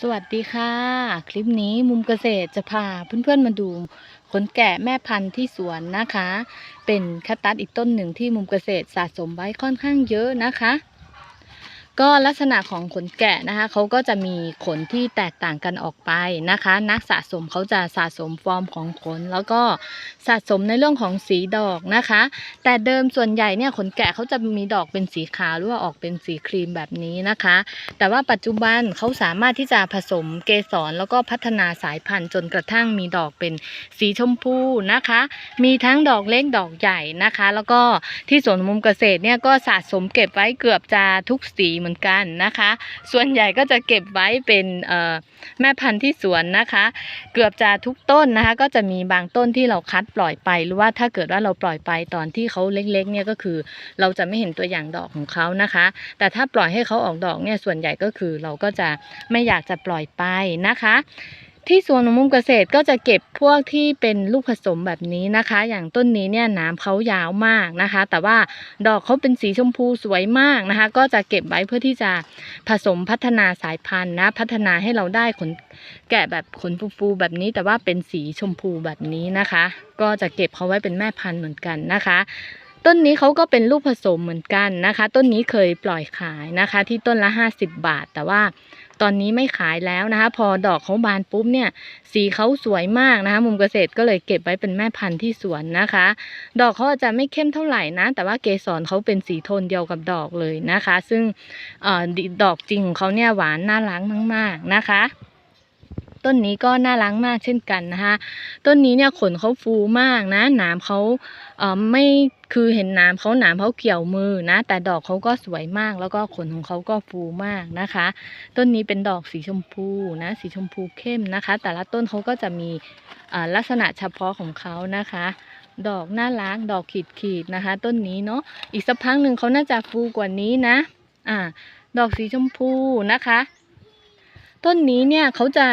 สวัสดีค่ะ คลิปนี้มุมเกษตรจะพาเพื่อนๆมาดูขนแกะแม่พันธุ์ที่สวนนะคะ เป็นคาตัสอีกต้นหนึ่งที่มุมเกษตรสะสมไว้ค่อนข้างเยอะนะคะ ก็ลักษณะของขนแกะนะคะเขาก็จะมีขนที่แตกต่างกันออกไปนะคะ นักสะสมเขาจะสะสมฟอร์มของขน แล้วก็สะสมในเรื่องของสีดอกนะคะ แต่เดิมส่วนใหญ่เนี่ยขนแกะเขาจะมีดอกเป็นสีขาวหรือว่าออกเป็นสีครีมแบบนี้นะคะ แต่ว่าปัจจุบันเขาสามารถที่จะผสมเกสรแล้วก็พัฒนาสายพันธุ์จนกระทั่งมีดอกเป็นสีชมพูนะคะ มีทั้งดอกเล็กดอกใหญ่นะคะ แล้วก็ที่สวนมุมเกษตรเนี่ยก็สะสมเก็บไว้เกือบจะทุกสีเหมือนกันนะคะ ส่วนใหญ่ก็จะเก็บไว้เป็นแม่พันธุ์ที่สวนนะคะ เกือบจะทุกต้นนะคะ ก็จะมีบางต้นที่เราคัดปล่อยไปหรือว่าถ้าเกิดว่าเราปล่อยไปตอนที่เขาเล็กๆเนี่ยก็คือ เราจะไม่เห็นตัวอย่างดอกของเขานะคะ แต่ถ้าปล่อยให้เขาออกดอกเนี่ยส่วนใหญ่ก็คือเราก็จะไม่อยากจะปล่อยไปนะคะ ที่สวนของมุมเกษตรก็จะเก็บพวกที่เป็นลูกผสมแบบนี้นะคะ อย่างต้นนี้เนี่ยหน้ำเขายาวมากนะคะ แต่ว่าดอกเขาเป็นสีชมพูสวยมากนะคะ ก็จะเก็บไว้เพื่อที่จะผสมพัฒนาสายพันธุ์นะ พัฒนาให้เราได้ขนแกะแบบขนฟูๆแบบนี้ แต่ว่าเป็นสีชมพูแบบนี้นะคะ ก็จะเก็บเขาไว้เป็นแม่พันธุ์เหมือนกันนะคะต้นนี้เขาก็เป็นลูกผสมเหมือนกันนะคะ ต้นนี้เคยปล่อยขายนะคะ ที่ต้นละ 50 บาท แต่ว่า ตอนนี้ไม่ขายแล้วนะคะ พอดอกเขาบานปุ๊บเนี่ย สีเขาสวยมากนะคะ มุมเกษตรก็เลยเก็บไว้เป็นแม่พันธุ์ที่สวนนะคะ ดอกเขาอาจจะไม่เข้มเท่าไหร่นะ แต่ว่าเกสรเขาเป็นสีโทนเดียวกับดอกเลยนะคะ ซึ่งออดอกจริงของเขาเนี่ยหวานน่ารักมาก ๆนะคะ ต้นนี้ก็น่ารักมากเช่นกันนะคะ ต้นนี้เนี่ยขนเขาฟูมากนะหนามเขาเอ่อไม่คือเห็นหนามเขาหนามเขาเกี่ยวมือนะ แต่ดอกเขาก็สวยมาก แล้วก็ขนของเขาก็ฟูมากนะคะ ต้นนี้เป็นดอกสีชมพูนะ สีชมพูเข้มนะคะ แต่ละต้นเขาก็จะมีอ่าลักษณะเฉพาะของเขานะคะ ดอกน่ารักดอกขีดขีดๆนะคะ ต้นนี้เนาะอีกสักพักหนึ่งเขาน่าจะฟูกว่านี้นะ อ่า ดอกสีชมพูนะคะ ต้นนี้เนี่ยเขาจะ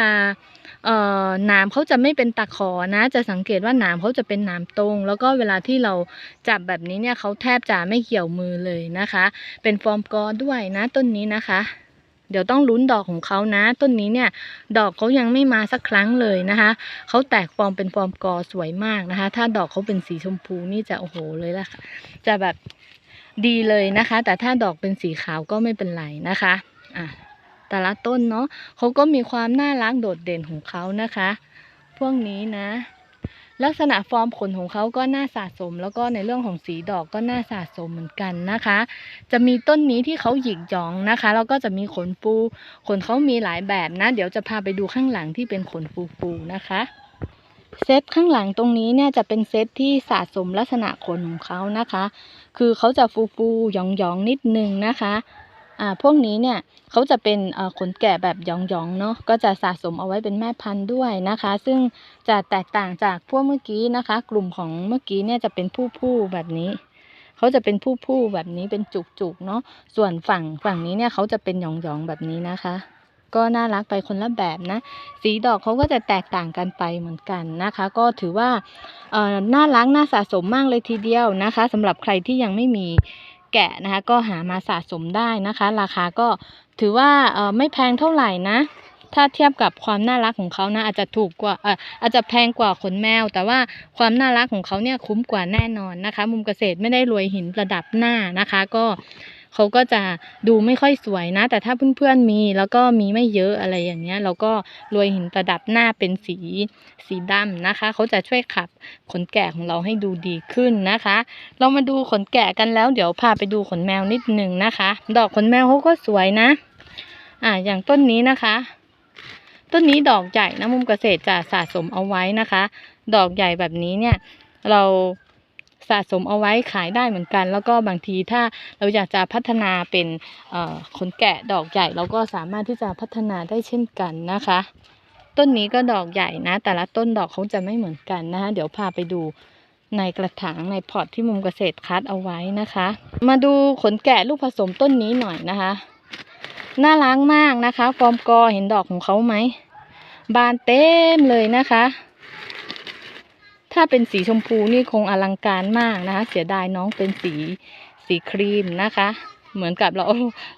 เอ่อหนามเขาจะไม่เป็นตะขอนะ จะสังเกตว่าหนามเขาจะเป็นหนามตรง แล้วก็เวลาที่เราจับแบบนี้เนี่ยเขาแทบจะไม่เกี่ยวมือเลยนะคะ เป็นฟอร์มกอด้วยนะต้นนี้นะคะ เดี๋ยวต้องลุ้นดอกของเขานะ ต้นนี้เนี่ย ดอกเขายังไม่มาสักครั้งเลยนะคะเขาแตกฟอร์มเป็นฟอร์มกอสวยมากนะคะ ถ้าดอกเขาเป็นสีชมพูนี่จะโอ้โหเลยละค่ะจะแบบดีเลยนะคะ แต่ถ้าดอกเป็นสีขาวก็ไม่เป็นไรนะคะอะ แต่ละต้นเนาะเขาก็มีความน่ารักโดดเด่นของเขานะคะ พวกนี้นะ ลักษณะฟอร์มขนของเขาก็น่าสะสม แล้วก็ในเรื่องของสีดอกก็น่าสะสมเหมือนกันนะคะ จะมีต้นนี้ที่เขาหยิกหยองนะคะ แล้วก็จะมีขนฟูขนเขามีหลายแบบนะ เดี๋ยวจะพาไปดูข้างหลังที่เป็นขนฟูๆนะคะเซตข้างหลังตรงนี้เนี่ยจะเป็นเซตที่สะสมลักษณะขนของเขานะคะ คือเขาจะฟูๆหยองๆนิดนึงนะคะ อ่าพวกนี้เนี่ยเขาจะเป็นขนแกะแบบยองๆเนาะก็จะสะสมเอาไว้เป็นแม่พันธุ์ด้วยนะคะ ซึ่งจะแตกต่างจากพวกเมื่อกี้นะคะ กลุ่มของเมื่อกี้เนี่ยจะเป็นผู้ๆแบบนี้เขาจะเป็นผู้ๆแบบนี้เป็นจุกๆเนาะส่วนฝั่งฝั่งนี้เนี่ยเขาจะเป็นหยองๆแบบนี้นะคะ ก็น่ารักไปคนละแบบนะ สีดอกเขาก็จะแตกต่างกันไปเหมือนกันนะคะ ก็ถือว่าน่ารักน่าสะสมมากเลยทีเดียวนะคะสำหรับใครที่ยังไม่มี แกะนะคะ ก็หามาสะสมได้นะคะ ราคาก็ถือว่าไม่แพงเท่าไหร่นะ ถ้าเทียบกับความน่ารักของเขานะอาจจะถูกกว่าอออาจจะแพงกว่าขนแมว แต่ว่าความน่ารักของเขาเนี่ยคุ้มกว่าแน่นอนนะคะ มุมเกษตรไม่ได้รวยหินประดับหน้านะคะ ก็ เขาก็จะดูไม่ค่อยสวยนะ แต่ถ้าเพื่อนๆมีแล้วก็มีไม่เยอะอะไรอย่างเงี้ย เราก็รวยหินประดับหน้าเป็นสีสีดำนะคะ เขาจะช่วยขับขนแกะของเราให้ดูดีขึ้นนะคะ เรามาดูขนแกะกันแล้ว เดี๋ยวพาไปดูขนแมวนิดนึงนะคะ ดอกขนแมวเขาก็สวยนะ อ่าอย่างต้นนี้นะคะต้นนี้ดอกใหญ่นะมุมเกษตรจะสะสมเอาไว้นะคะ ดอกใหญ่แบบนี้เนี่ย เรา สะสมเอาไว้ขายได้เหมือนกัน แล้วก็บางทีถ้าเราอยากจะพัฒนาเป็นขนแกะดอกใหญ่เราก็สามารถที่จะพัฒนาได้เช่นกันนะคะ ต้นนี้ก็ดอกใหญ่นะ แต่ละต้นดอกเขาจะไม่เหมือนกันนะคะเดี๋ยวพาไปดูในกระถางในพอร์ตที่มุมเกษตรคัดเอาไว้นะคะ มาดูขนแกะลูกผสมต้นนี้หน่อยนะคะน่ารักมากนะคะ ฟอร์มกอเห็นดอกของเขาไหมบานเต็มเลยนะคะ ถ้าเป็นสีชมพูนี่คงอลังการมากนะคะ เสียดายน้องเป็นสีสีครีมนะคะ เหมือนกับเรา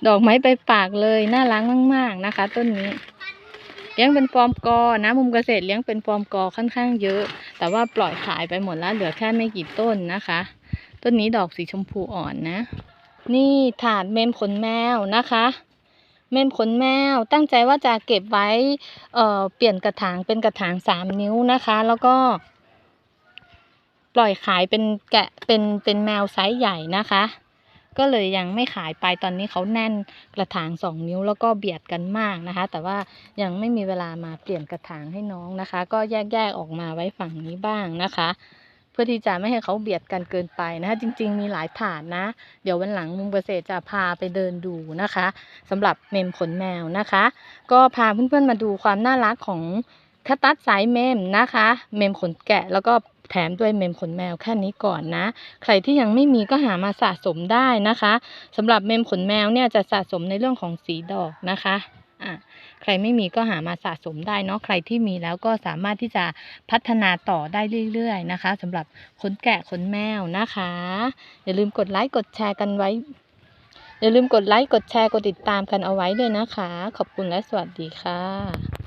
ดอกไม้ไปปากเลยน่ารักมาก ๆนะคะ ต้นนี้ เลี้ยงเป็นฟอร์มกอนะมุมเกษตรเลี้ยงเป็นฟอร์มกอค่อนข้างเยอะ แต่ว่าปล่อยขายไปหมดแล้วเหลือแค่ไม่กี่ต้นนะคะ ต้นนี้ดอกสีชมพูอ่อนนะ นี่ถาดเมมขนแมวนะคะเมมขนแมวตั้งใจว่าจะเก็บไว้เอ่อเปลี่ยนกระถางเป็นกระถางสามนิ้วนะคะ แล้วก็ ปล่อยขายเป็นแกะเป็นเป็นแมวไซส์ใหญ่นะคะ ก็เลยยังไม่ขายไปตอนนี้เขาแน่นกระถางสองนิ้วแล้วก็เบียดกันมากนะคะ แต่ว่ายังไม่มีเวลามาเปลี่ยนกระถางให้น้องนะคะ ก็แยกๆออกมาไว้ฝั่งนี้บ้างนะคะเพื่อที่จะไม่ให้เขาเบียดกันเกินไปนะคะจริง ๆ มีหลายถาดนะ เดี๋ยววันหลังมุมเกษตรจะพาไปเดินดูนะคะสำหรับเมมขนแมวนะคะ ก็พาเพื่อนๆมาดูความน่ารักของคาตัสสายเมมนะคะ เมมขนแกะแล้วก็ แถมด้วยเมมขนแมวแค่นี้ก่อนนะ ใครที่ยังไม่มีก็หามาสะสมได้นะคะสำหรับเมมขนแมวเนี่ยจะสะสมในเรื่องของสีดอกนะคะอะใครไม่มีก็หามาสะสมได้เนาะใครที่มีแล้วก็สามารถที่จะพัฒนาต่อได้เรื่อยๆนะคะสำหรับขนแกะขนแมวนะคะ อย่าลืมกดไลค์กดแชร์กันไว้ อย่าลืมกดไลค์กดแชร์กดติดตามกันเอาไว้ด้วยนะคะ ขอบคุณและสวัสดีค่ะ